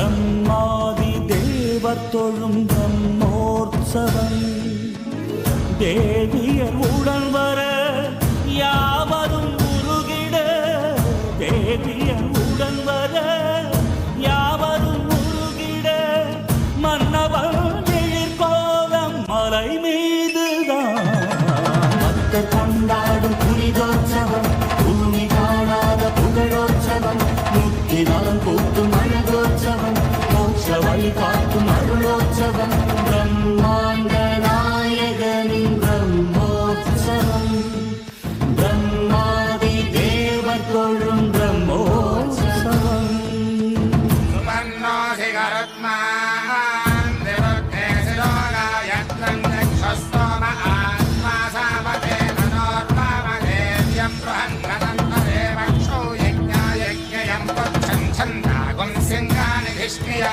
பிரம்மாதி தேவ தொழும் பிரம்மோற்சவம் தேவியர் உடன் வர யார் वाळुं ब्रह्मोत्सवम् सुवर्णोऽधिकरत्मान् विरुद्धे शिरोगायत्रम् चक्षस्तोम आत्मा सामते मनोर्मामधेर्यम् बृहन्नदन्तरे वक्षो यज्ञायज्ञयम् पक्षम् छन्दागुम् सिङ्गानि धिष्णिया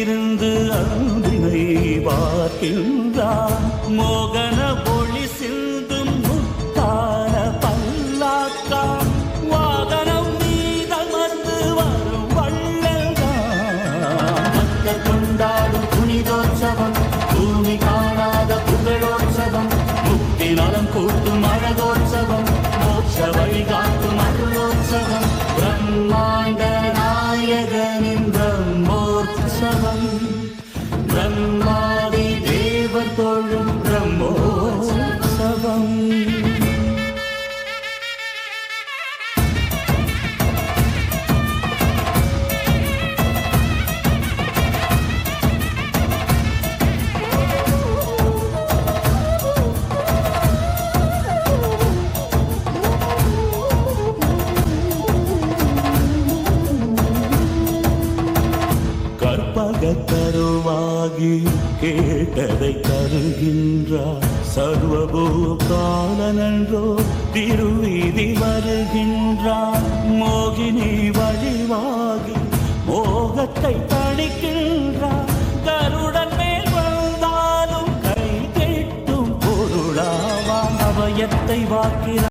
இருந்து அன்பினை பார்க்கின்றான். மோகன ஒளி சிந்தும் முத்தான பல்லாக்கா. வாகனம் மீதமர்ந்து வரும் வள்ளல்தான். பக்தர் கொண்டாடும் புனிதோற்சவம் பூமி காணாத புகழோற்சவம் முக்தி நலம் கூட்டும் அழகோற்சவம் மோட்ச வழிகாட்டும் பிரம்மாதி தேவ தோழும் பிரம்மோற்சவம். கற்பக தருவாகி கேட்டதை தருகின்றார் சர்வபூகாலனன்றோ திருவீதி வருகின்றார் மோகினி வழிவாகி மோகத்தை தணிக்கின்றார் கருடன் மேல் வந்தாலும் கை கெட்டும் பொருளாவான் அவயத்தை வாக்கிறார்